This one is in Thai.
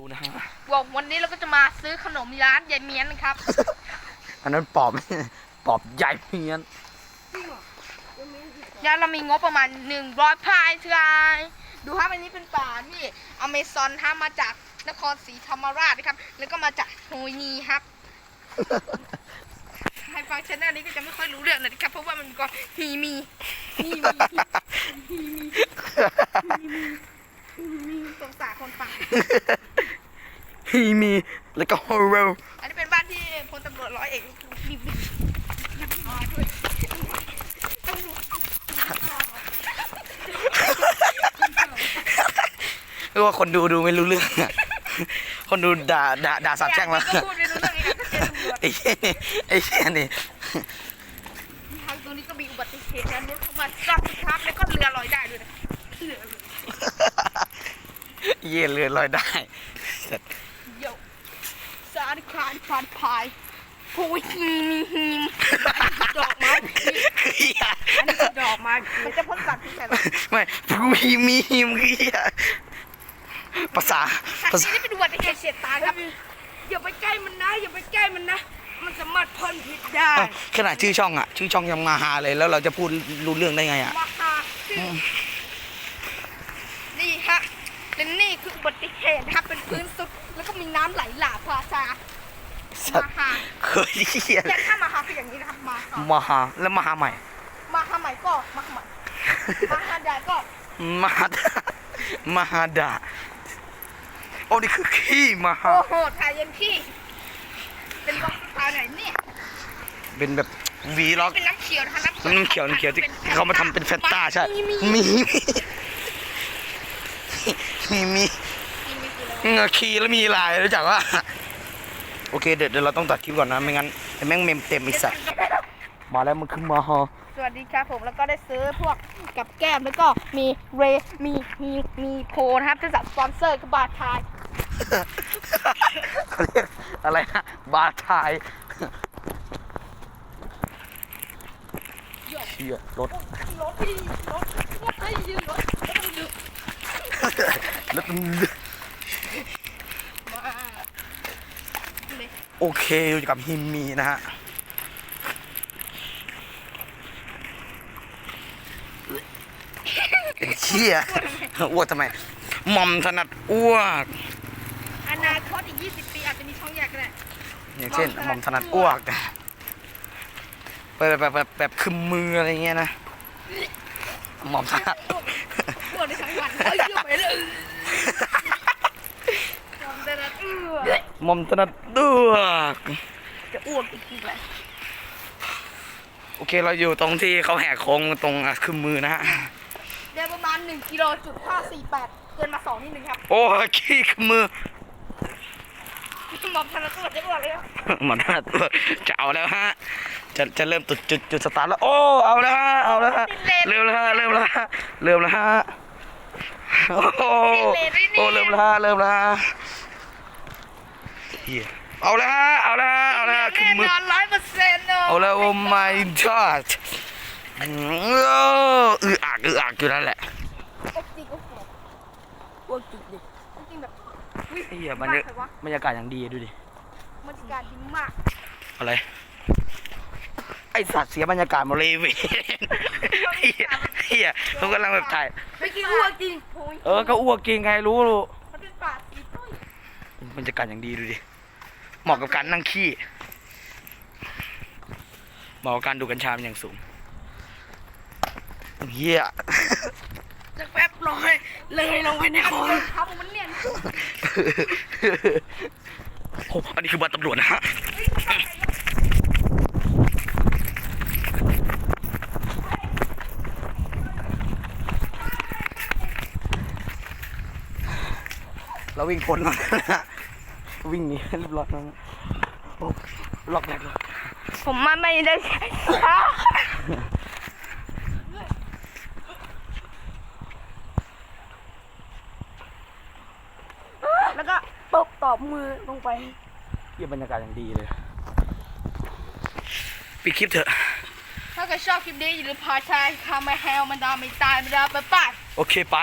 ดูนะฮะบอกวันนี้เราก็จะมาซื้อขนมร้านยายเมียนนะครับ อันนั้นปอบ ปอบใหญ่เพี้ยนยายเรามีงบประมาณหนึ่งร้อยพายเท่าไหร่ดูครับอันนี้เป็นป่าที่อเมซอนฮะมาจากนครศรีธรรมราชนะครับ แล้วก็มาจากโฮยนีครับใครฟังชแนลนี้ก็จะไม่ค่อยรู้เรื่องนะครับ เพราะว่ามันก็มีมีมีมีมีสงสารคนป่า ฮีมีแล้วก็โฮโรอันนี้เป็นบ้านที่พลตำรวจร้อยเอกมีมีมาด้วยตำรวจเรียกว่าคนดูดูไม่รู้เรื่องอะคนดูด่าด่าด่าสาบแช่งแล้วก็พูดไม่รู้เรื่องไงครับเจอตำรวจไอ้เหี้ยไอ้เหี้ยนี่ทางตรงนี้ก็มีอุบัติเหตุนะรถเข้ามาซับครับแล้วก็เรือลอยได้ด้วยนะเรือเยี่ยเรือลอยได้โยสาร คานผ่านพายโอ้ยมีมีหิมดอกไม้เหี้ยอันนี้คือดอกไม้มันจะพ่นสัตว์ที่ไหนหรอไม่ผู้ฮีมีฮิมเหี้ยภาษาทางภาษานี้เป็นอุบัติเหตุเฉียดตายครับ อย่าไปใกล้มันนะ อย่าไปใกล้มันนะ มันสามารถพ่นพิษได้ ขนาดชื่อช่องอะ ชื่อช่องยังมาหาเลยแล้วเราจะพูดรู้เรื่องได้ไงอะ มาหาชื่อนี่ฮะ และนี่คืออุบัติเหตุนะครับเป็นพื้นสุดแล้วก็มีน้ำไหลหลากภาษาสัตมาว์หาเคยเหี้ยแต่ถ้ามาหาคืออย่างนี้นะครับมาหามาหาแล้วมาหาใหม่ มาหาใหม่ก็มาหาใหม่มาหาใหญ่ก็มาหาดามาหาดาโอ้นี่คือขี้มาหาโอ้โหถ่ายเย็นพี่ เป็นล็อกสไตล์ไหนเนี่ยเป็นแบบวีล็อกเป็นน้ำเขียวนะคะน้ำเขียวน้ำเขียวที่ป็นเขามาทำเป็นแฟนตาใช่ มีมีมี มีมีมีมีคืออะไรเงาขี้แล้วมีลายรู้จักว่าโอเคเดี๋ยวเดี๋ยวเราต้องตัดคลิปก่อนนะไม่งั้นไอ้แม่งเมมเต็มไอีสัตว์มาแล้วมันคือมาฮอสวัสดีครับผมแล้วก็ได้ซื้อพวกกับแก้มแล้วก็มีเรมีมีมีโพนะครับที่จากสปอนเซอร์คือบาทายเขาเรียกอะไรนะบาทายเชี่ยรถรถที่รถรถให้ยืมรถ รถให้ยืมรถมาเลยโอเคอยู่กับฮิมมีนะฮะไอ้เชี่ยอ้วกทำไมหม่อมถนัดอ้วก อนาคตอีก 20 ปีอาจจะมีช่องแยกก็ได้อย่างเช่นหม่อมถนัดอ้วกแบบแบบแบบแบบคึมมืออะไรเงี้ยนะหม่อมถนัดอ้ วกในทั้งวันเอ้ยเยอะไปเลยจำได้แล้วเอื้อหม่อมถนัดอ้วกจะอ้วกอีกทีเลยโอเคเราอยู่ตรงที่เขาแหกโค้งตรงอะคึมมือนะฮะได้ประมาณ1กิโลจุด548เกินมา2นิดนึงครับ โอ้ยขี้คึมมือหมอมธนตรวจจะอ้วกเลยครับหม่อมถนัดอ้วกจะเอาแล้วฮะจะจะเริ่มจุดจุดจุดสตาร์ทแล้ว โอ้ เอาแล้วฮะ เอาแล้วฮะ เริ่มแล้วฮะ เริ่มแล้วฮะ เริ่มแล้วฮะ โอ้โหโอ้เริ่มแล้วฮะเริ่มแล้วฮะเฮียเอาแล้วฮะเอาแล้วฮะเอาแล้วฮะคึแน่มมือนอนร้อยเปอร์เซ็นต์เอาแล้วโอ้ my god อืมอืออักอืออักอยู่นั่นแหละอ้วกจริงอ้วกจริงอ้วกจริงดิอ้วกจริงแบบอุ๊ยเฮียบรรยากมากเลยวะบรรยากาศอย่างดีดูดิบรรยากาศดีมากอะไรไอสัตว์เสียบรรยากาศหมดเลยเว้ย เฮียเฮียเขากำลังแบบถ่ายเมื่อกี้อ้วกจริงโอ้ยเออก็อ้วกกินไงรู้รู้มันเป็นป่าสีต้อยบรรยากาศอย่างดีดูดิเหมาะกับการนั่งขี้เหมาะกับการดูกัญชาเป็นอย่างสูงเฮียจะแป๊บลอยเลยลงไปในคลองครับมันเนี่ยโอ้อันนี้คือบัตรตำรวจนะฮะ เราวิ่งพ้นมาแล้วนะวิ่งหนีเรียบร้อยแล้วนะโอ้ล็อกแรกเลยผมมาไม่ได้ใช้แล้วก็ตบตอบมือลงไปเยี่ยมบรรยากาศอย่างดีเลย ปิดคลิปเถอะ ถ้าเกิดชอบคลิปนี้อย่าลืมพาชายคามาแฮลมันดาไม่ตายมันดาไปไปโอเคไป